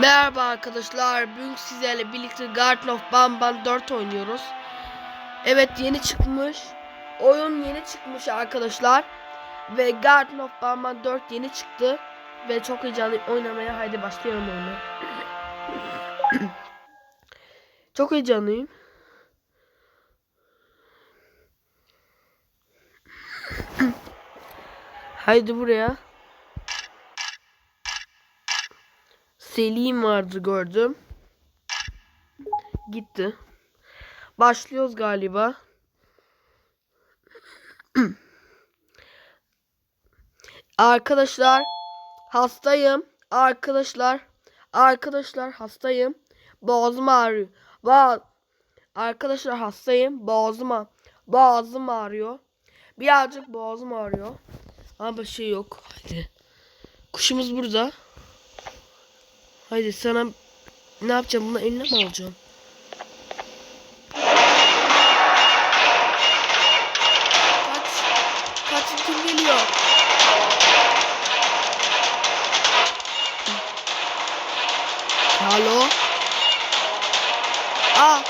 Merhaba arkadaşlar. Bugün sizlerle birlikte Garden of Banban 4 oynuyoruz. Evet yeni çıkmış. Oyun yeni çıkmış arkadaşlar. Ve Garden of Banban 4 yeni çıktı. Ve çok heyecanlıyım oynamaya. Haydi başlayalım oyuna. çok heyecanlıyım. Haydi buraya. Selim vardı gördüm. Gitti. Başlıyoruz galiba. Arkadaşlar hastayım. Arkadaşlar arkadaşlar hastayım. Boğazım ağrıyor. Ba arkadaşlar hastayım. Boğazım ağ- boğazım ağrıyor. Birazcık boğazım ağrıyor. Ama bir şey yok. Hadi. Kuşumuz burada. Haydi sana ne yapacağım? Bunu eline mi alacağım? Kaç. Kaç kim geliyor? Alo. Aa.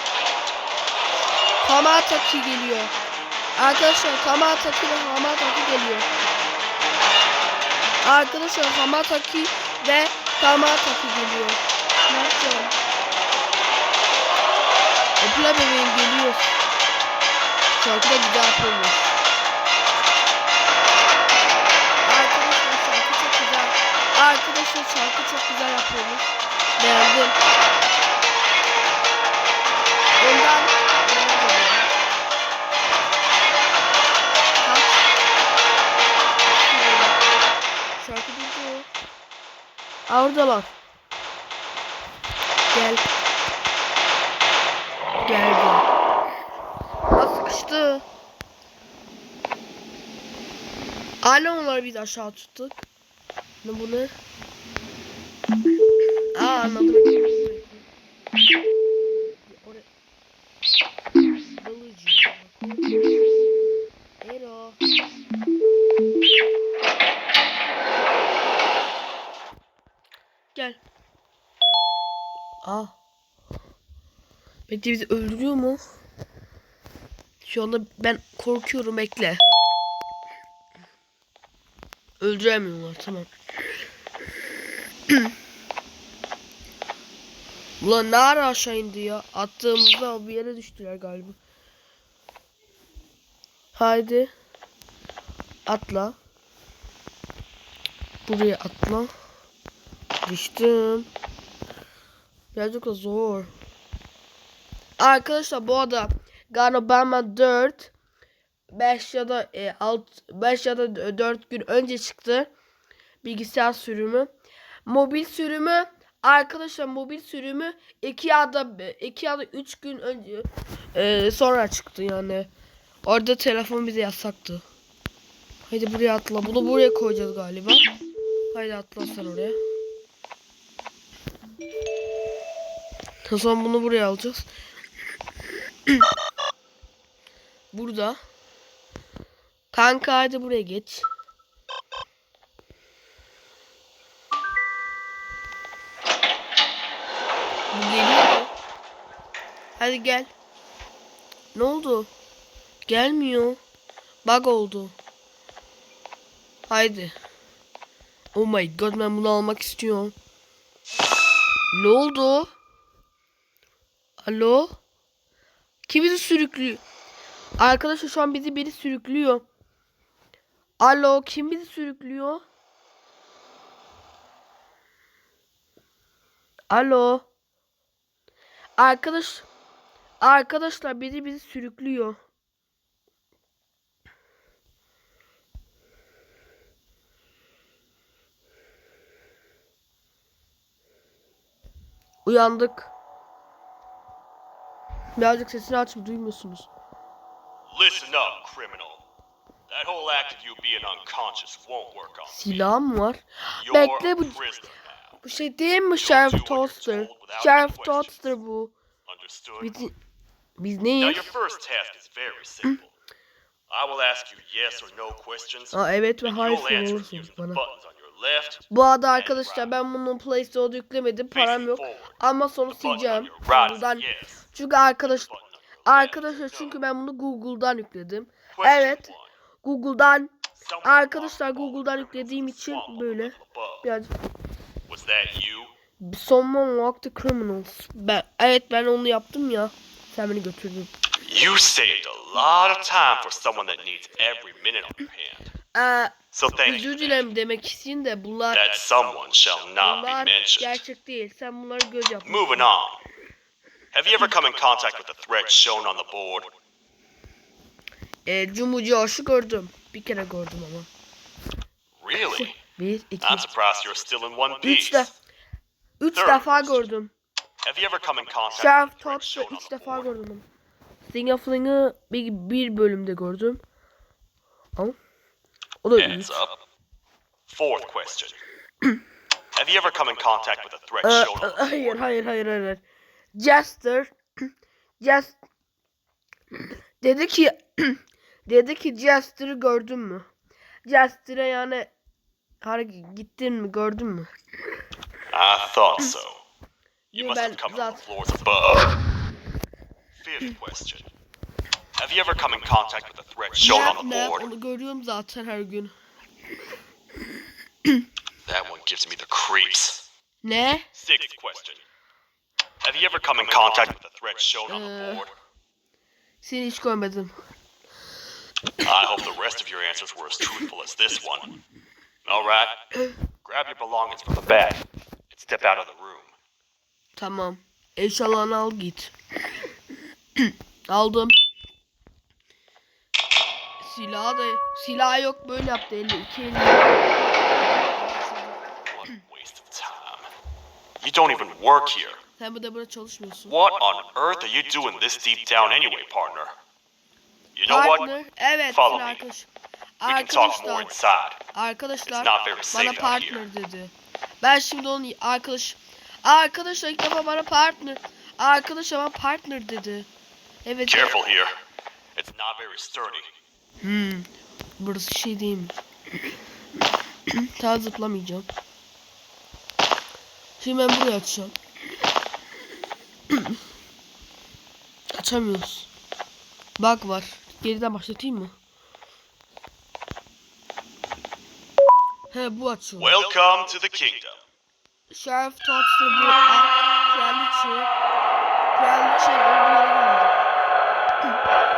Kamataki geliyor. Arkadaşlar Kamataki ve Hamataki geliyor. Arkadaşlar Hamataki ve Kamataki geliyor. Ne yapacağım? Opla bebeğim geliyor. Şarkı da güzel yapılmış. Arkadaşlar şarkı çok güzel. Arkadaşlar şarkı çok güzel yapılmış. Beğendim. Oradalar. Gel. Geldi. Aa, sıkıştı. Hala onlar biz aşağı tuttuk. Ne bu ne? Aa anladım. Aa. Bekle bizi öldürüyor mu? Şu anda ben korkuyorum bekle. Öldüremiyorlar tamam. Ulan ne ara aşağı indi ya? Attığımızda bir yere düştüler galiba. Haydi. Atla. Buraya atla. Düştüm. Birazcık da zor. Arkadaşlar bu arada Garobama 4 5 ya da e, 6 5 ya da 4 gün önce çıktı. Bilgisayar sürümü. Mobil sürümü arkadaşlar mobil sürümü 2 ya da 2 ya da 3 gün önce e, sonra çıktı yani. Orada telefon bize yasaktı. Haydi buraya atla. Bunu buraya koyacağız galiba. Haydi atla sen oraya. O zaman bunu buraya alacağız. Burada. Kanka hadi buraya geç. Bu geliyor? Hadi gel. Ne oldu? Gelmiyor. Bug oldu. Haydi. Oh my god ben bunu almak istiyorum. Ne oldu? Alo? Kim bizi sürüklüyor? Arkadaşlar şu an bizi biri sürüklüyor. Alo kim bizi sürüklüyor? Alo. Arkadaş Arkadaşlar biri bizi sürüklüyor. Uyandık. Birazcık sesini açıp duymuyorsunuz. Listen up, criminal. That whole act of you being unconscious won't work on. Silah mı var? Bekle bu bu şey değil mi Sheriff Toaster? Sheriff Toaster bu. Biz, biz neyiz? Aa, evet ve hayır the bana. Bu arada arkadaşlar ben bunu Play Store'da yüklemedim. Param yok. Ama sonra sileceğim. yes. Çünkü arkadaş arkadaşlar çünkü ben bunu Google'dan yükledim. Evet. Google'dan arkadaşlar Google'dan yüklediğim için böyle biraz? Someone walk the criminals. Ben evet ben onu yaptım ya. Sen beni götürdün. You saved a lot of time for someone that needs every minute on your hand. Ee, So thank you. özür dilerim demek istedim de bunlar That someone shall not be bunlar mentioned. gerçek değil. Sen bunları göz yapma. Moving on. Have you ever come in contact with the threat shown on the board? Ee, Cumhurcu Aşı gördüm. Bir kere gördüm ama. Really? Bir, iki, I'm surprised you're still in one üç piece. de üç Third defa gördüm. Have you ever come in contact Sheriff with the threat shown on üç the defa board? gördüm. Sting of Fling'ı bir, bir bölümde gördüm. Ama o da. Heads up. Fourth question. Have you ever come in contact with the threat shown on the hayır hayır hayır hayır. Jester Just dedi ki dedi ki Jester'ı gördün mü? Jester'a yani Har- gittin mi gördün mü? I thought so. You Yo, must have come from zaten- the floors above. Fifth question. Have you ever come in contact with the threat shown on the board? Onu görüyorum zaten her gün. That one gives me the creeps. Ne? Sixth question. Have you ever come in contact with the threat shown on the Uh, board? Seni hiç görmedim. I hope the rest of your answers were as truthful as this one. All right. Grab your belongings from the bag and step out of the room. Tamam. Eşyalarını al git. Aldım. Silah da silah yok böyle yaptı eli iki eli. What a waste of time. You don't even work here. Sen burada burada çalışmıyorsun. What on earth are you doing this deep down anyway, partner? You know what? Partner. Evet Follow me. arkadaş. We can talk more Arkadaşlar. inside. Arkadaşlar It's not very safe bana out partner dedi. Ben şimdi onu arkadaş Arkadaşlar ilk defa bana partner. Arkadaşlar bana partner dedi. Evet. Careful here. It's not very sturdy. Hmm. Burası şey değil mi? Daha zıplamayacağım. Şimdi ben burayı açacağım. Açamıyoruz. Bak var. Geriden başlatayım mı? He bu açıyor. Welcome to the kingdom. Sheriff Todd'da bu kraliçe. Kraliçe olduğu yere.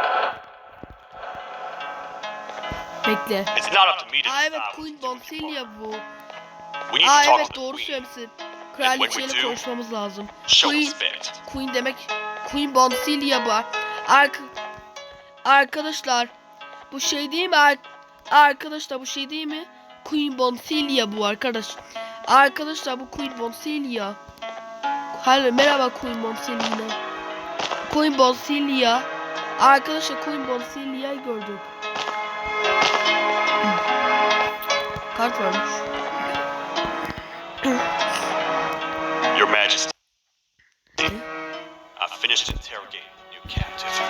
Bekle. It's not up to me to Aa evet Queen Bonfilia partner. bu. We need Aa to talk evet doğru söylemişsin. Kraliçeyle konuşmamız lazım. Queen. Queen demek Queen Bonfilia bu. Ark Arkadaşlar bu şey değil mi? Ar- Arkadaşlar bu şey değil mi? Queen Bonfilia bu arkadaş. Arkadaşlar bu Queen Bonfilia. Hallo merhaba Queen Bonfilia. Queen Bonfilia. Arkadaşlar Queen Bonfilia'yı gördük. Kart varmış. Your Majesty. I finished interrogating the new captive.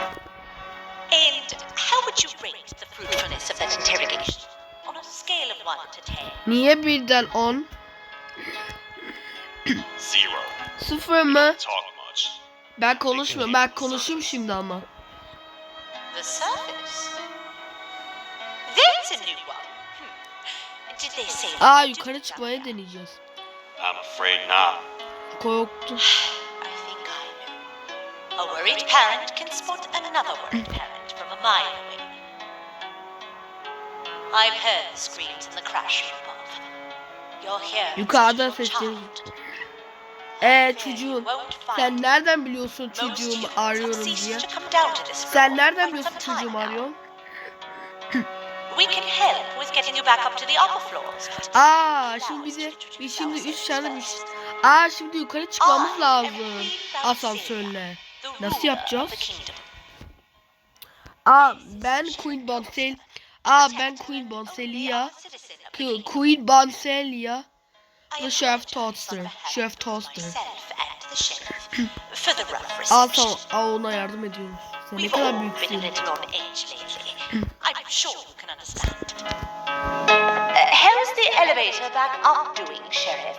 And how would you rate the fruitfulness of that interrogation? On a scale of 1 to 10. Niye birden 10? Zero. Sıfır mı? Ben konuşmuyorum. Ben konuşayım şimdi ama. The surface? There's a new one. Hmm. Did they say Aa yukarı çıkmaya deneyeceğiz. I'm afraid not. Korktum. I think I know. A worried parent can spot another worried parent from a mile away. I've heard the screams in the crash above. You're here. Yukarıda child. Ee çocuğum sen nereden biliyorsun have arıyorum diye? Sen nereden biliyorsun quite some We can help with getting you back up to the upper floors. Aa şimdi bize biz şimdi ourselves tane bir first. Aa şimdi yukarı çıkmamız lazım. Asansörle. Nasıl yapacağız? Aa ben Queen Bonsel. Aa ben Queen Bonselia. Queen Bonselia. The on Toaster, of Toaster. reception. tamam. Aa ona yardım ediyoruz. Sen ne kadar büyüksün. Little on edge lately. I'm sure you can understand. Uh, how's the elevator back up doing, Sheriff?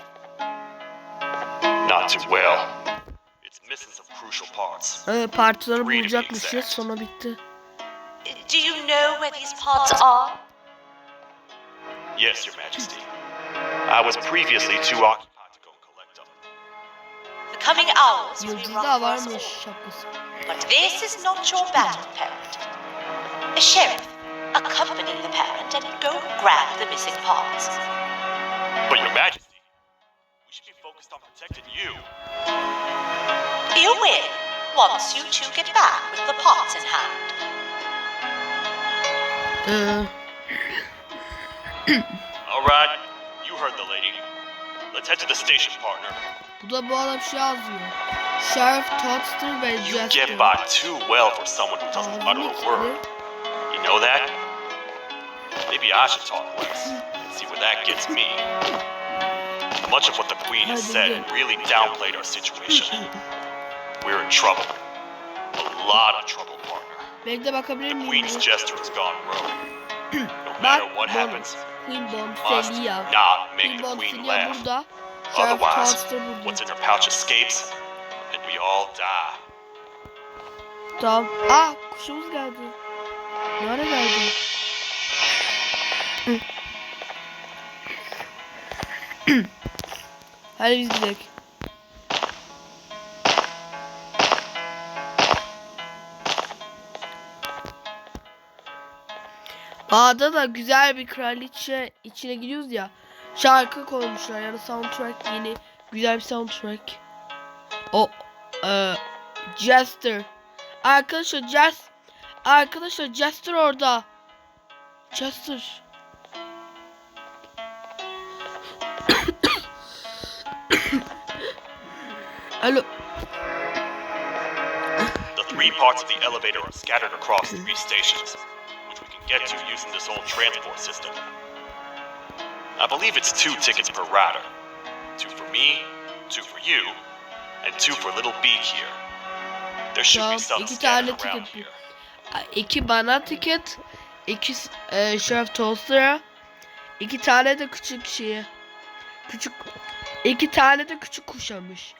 Not too well. It's missing some crucial parts. Ee, partileri Three to be bulacakmışız exact. sonra bitti. Do you know where these parts are? Yes, Your Majesty. I was previously too occupied to go collect them. The coming hours will be Yıldız rough for us varmış all. şapkası. But this is not your battle, Parent. The Sheriff, accompany the Parent and go grab the missing parts. But Your Majesty, we should be focused on protecting you. You will, once you two get back with the parts in hand. Uh. Ee, All right, you heard the lady. Let's head to the station, partner. bu da bu adam şey yazıyor. Sheriff Todster ve You Jester. get by too well for someone who doesn't utter a word. You know that? Maybe I should talk less and see where that gets me. Much of what the Queen has said really downplayed our situation. We're in trouble. A lot of trouble, partner. Belki de bakabilir The? Queen's jester has gone rogue. No matter what happens, Queen Bomb must not make the Queen laugh. Otherwise, what's in her pouch escapes, and we all die. Tamam. Aa kuşumuz geldi. Geldi? Hı. Hadi biz gidelim. Bağda da güzel bir kraliçe içine gidiyoruz ya. Şarkı koymuşlar yani soundtrack yeni güzel bir soundtrack. O e, Jester. Arkadaşlar Jas Arkadaşlar Jester orada. Jester. Alo. The three parts of the elevator are scattered across three stations, which we can get to using this old transport system. I believe it's two tickets per rider. Two for me, two for you, and two for little Beak here. There should be some scattered around here. İki bana tiket. iki e, Sheriff Toaster'a. iki tane de küçük şeye. Küçük. iki tane de küçük kuşamış.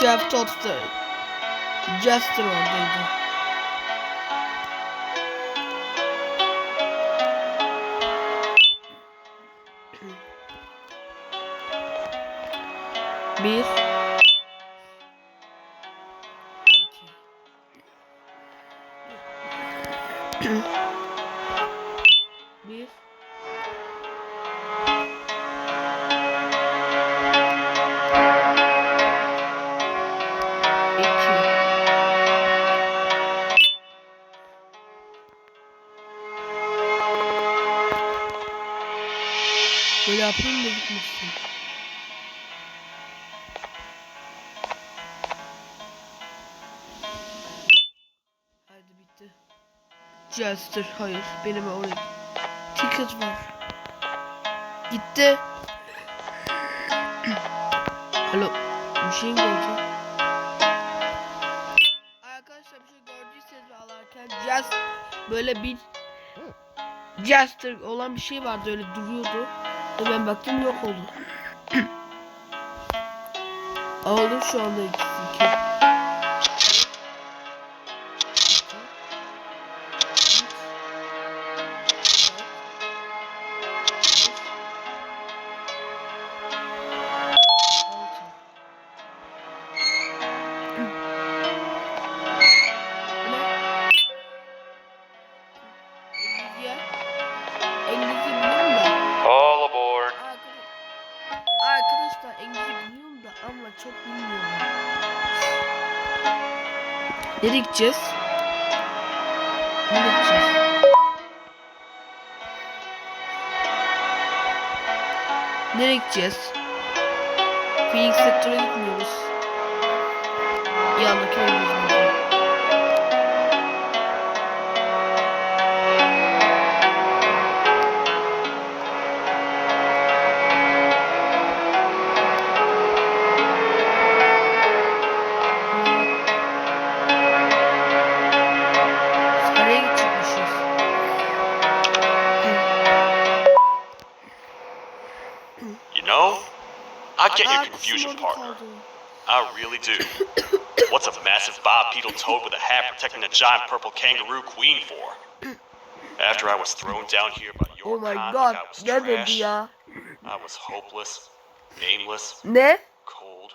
Sheriff Toaster. Jester oradaydı. Bir. Jester hayır benim oraya ticket var. Gitti. Alo bir şey mi gördün? Arkadaşlar bir şey gördüyseniz ve alarken Just böyle bir Jester olan bir şey vardı öyle duruyordu. Ve ben baktım yok oldu. Aldım şu anda ikisi çok bilmiyorum. Nereye gideceğiz? Nereye gideceğiz? Nereye gideceğiz? Phoenix sektöre gitmiyoruz. Yandakine gidiyoruz. You know, I get your confusion, partner. I really do. What's a massive bipedal toad with a hat protecting a giant purple kangaroo queen for? After I was thrown down here by your Oh my kind god. I was trash? I was hopeless, aimless, Ne? cold,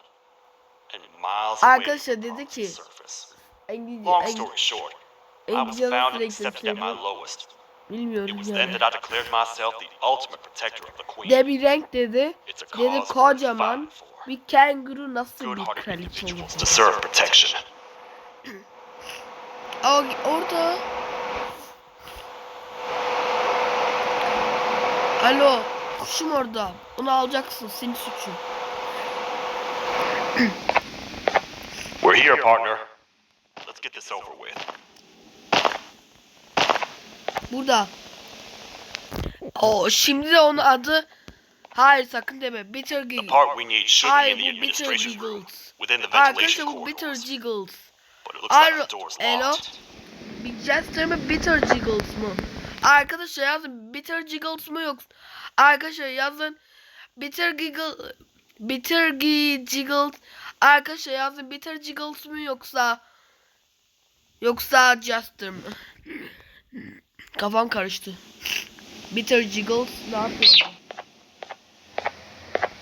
and miles away Arkadaşlar from dedi the surface. Long story short, I was found and accepted at my lowest. Bilmiyorum yani. De bir renk dedi. Dedi kocaman bir kenguru nasıl bir kraliçe olur? orada. Alo. Kuşum orada. Onu alacaksın. Senin suçun. We're here, partner. Let's get this over with. Burada. O şimdi de onun adı Hayır sakın deme. Bitter Giggles. Hayır bu Bitter Giggles. Arkadaşlar bu Bitter. Giggles. But it looks like Alo. the door's Elo. Jester mi Bitter Giggles mu? Arkadaşlar yazın Bitter Giggles mu yoksa Arkadaşlar yazın Bitter Giggle Bitter Gi- Giggles Arkadaşlar yazın Bitter Giggles mu yoksa Yoksa Jester mı? Kafam karıştı. Bitter Giggles ne yapıyor?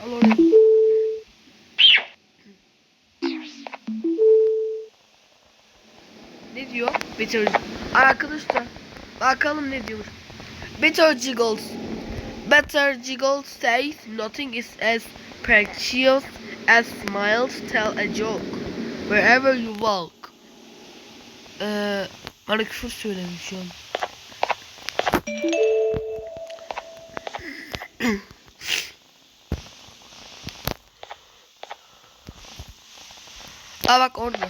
Al. Ne diyor? Bitter Arkadaşlar bakalım ne diyor. Bitter Jiggles. Better Jiggles says nothing is as precious as smiles tell a joke. Wherever you walk. Ee, bana küfür söylemiş şu. Aa bak orada.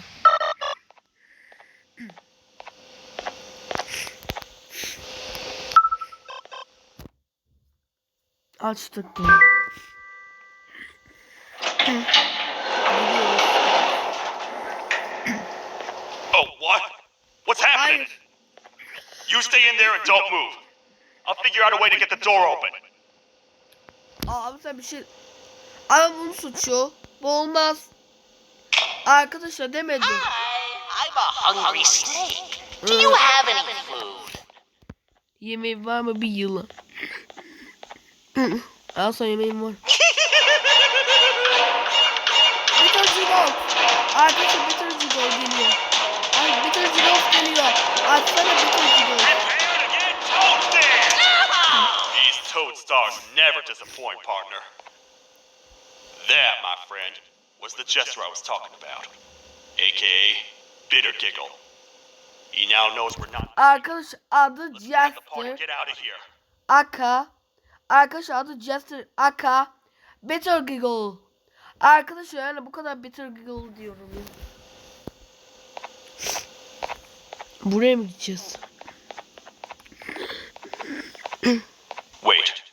Açtık. Oh, what? What's happening? You stay in there and don't move. I'll figure out a way to get the door open. Aa abi sen bir şey... Ama bunun suçu. Bu olmaz. Arkadaşlar demedim. Hi, I'm a hungry snake. Do you have any food? Yemeğin var mı bir yılı? Al sana yemeğim var. Jiggles. Arkadaşlar Bitter Jiggles never disappoint, partner. That, my friend, was the jester I was talking about. AKA Bitter Giggle. He now knows we're not. Arkadaş adı Jester get out of here. Aka. Arkadaş adı Jester Aka. Bitter Giggle. Arkadaşlar yani bu kadar Bitter Giggle diyorum ya. Buraya mı gideceğiz? Wait.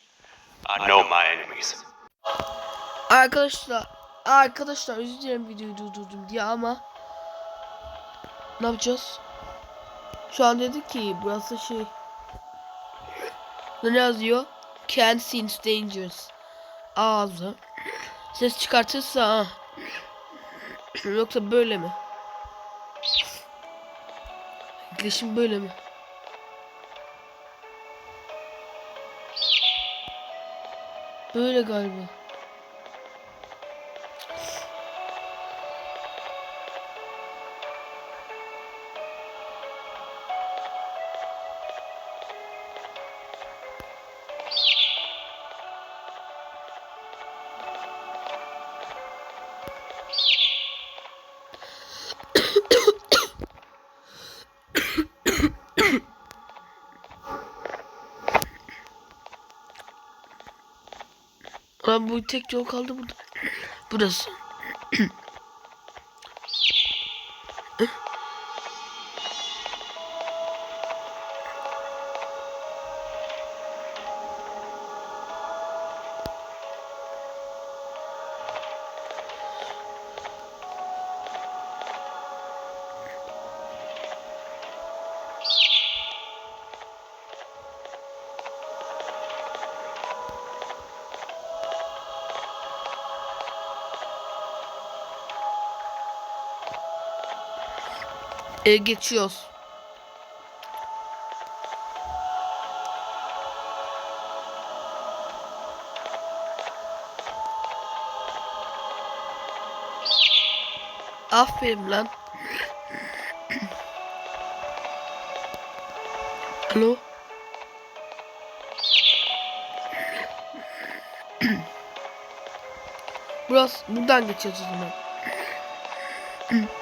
I know my enemies. Arkadaşlar arkadaşlar özür dilerim videoyu durdurdum diye ama ne yapacağız? Şu an dedik ki burası şey ne yazıyor? Can seems dangerous. Ağzı. Ses çıkartırsa ha. Yoksa böyle mi? Yaklaşım böyle mi? Böyle galiba. Lan bu tek yol kaldı burada. Burası. E, geçiyoruz. Aferin lan. Alo. Burası buradan geçeceğiz o zaman.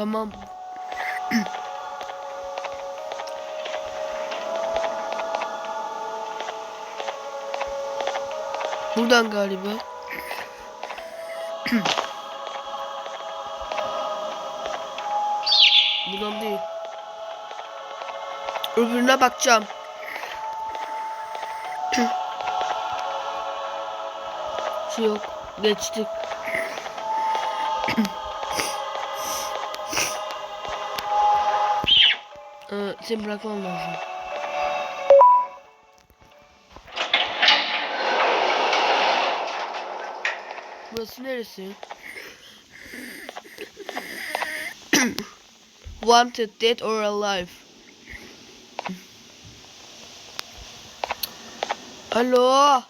Tamam. Buradan galiba. Buradan değil. Öbürüne bakacağım. Şey yok. Geçtik. Seni bırakmam lazım. Wanted dead or alive. Alo.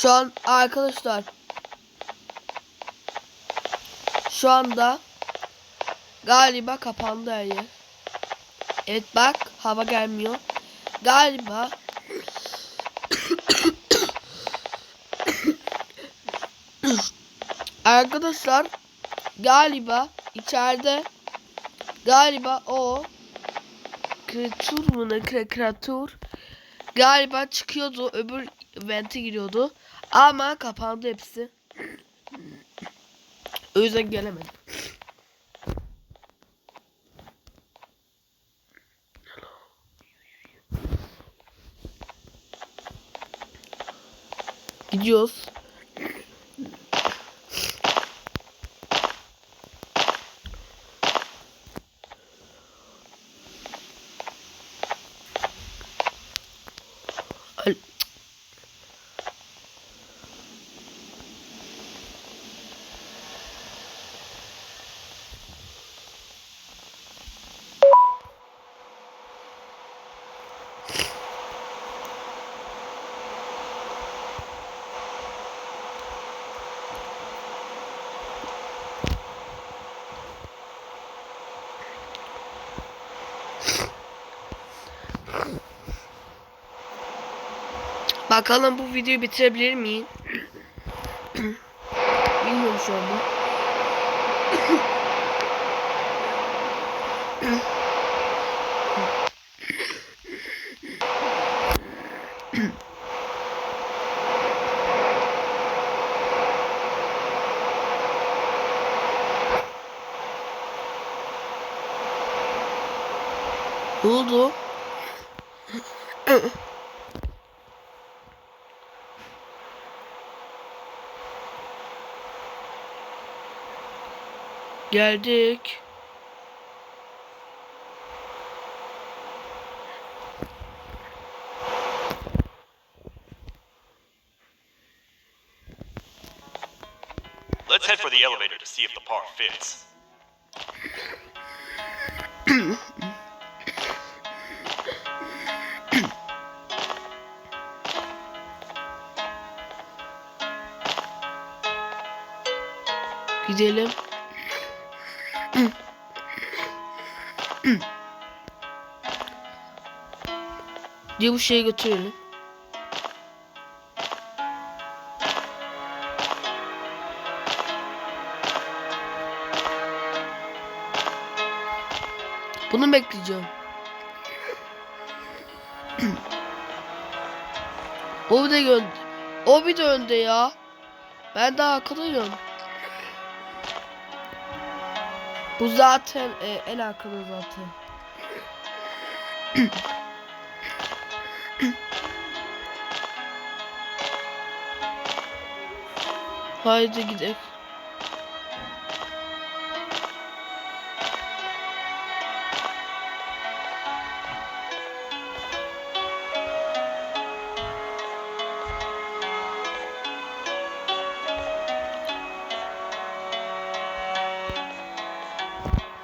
Şu an arkadaşlar şu anda galiba kapandı her yer. Evet bak hava gelmiyor. Galiba arkadaşlar galiba içeride galiba o kreatür mü ne Kre- kreatür galiba çıkıyordu öbür vente giriyordu ama kapandı hepsi. O yüzden gelemedim. Gidiyoruz. Bakalım bu videoyu bitirebilir miyim? Bilmiyorum şu anda. ne oldu? Geldik. Let's head for the elevator to see if the part fits. Gidelim. Diye bu şeyi götürelim. Bunu bekleyeceğim. o bir de gönde. O bir de önde ya. Ben daha akıllıyım. Bu zaten e, en akıllı zaten. Haydi gidelim.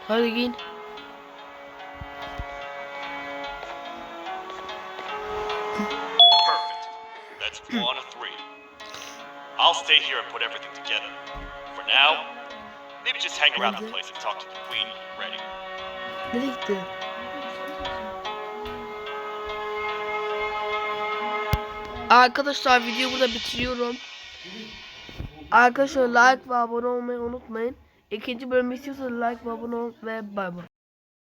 Hadi giyin. Stay here and put everything together. For now, maybe just hang around the place and talk to the queen when you're ready. Nereye gitti? Arkadaşlar videoyu burada bitiriyorum. Arkadaşlar like ve abone olmayı unutmayın. İkinci bölümü istiyorsanız like ve abone olun ve bay bay.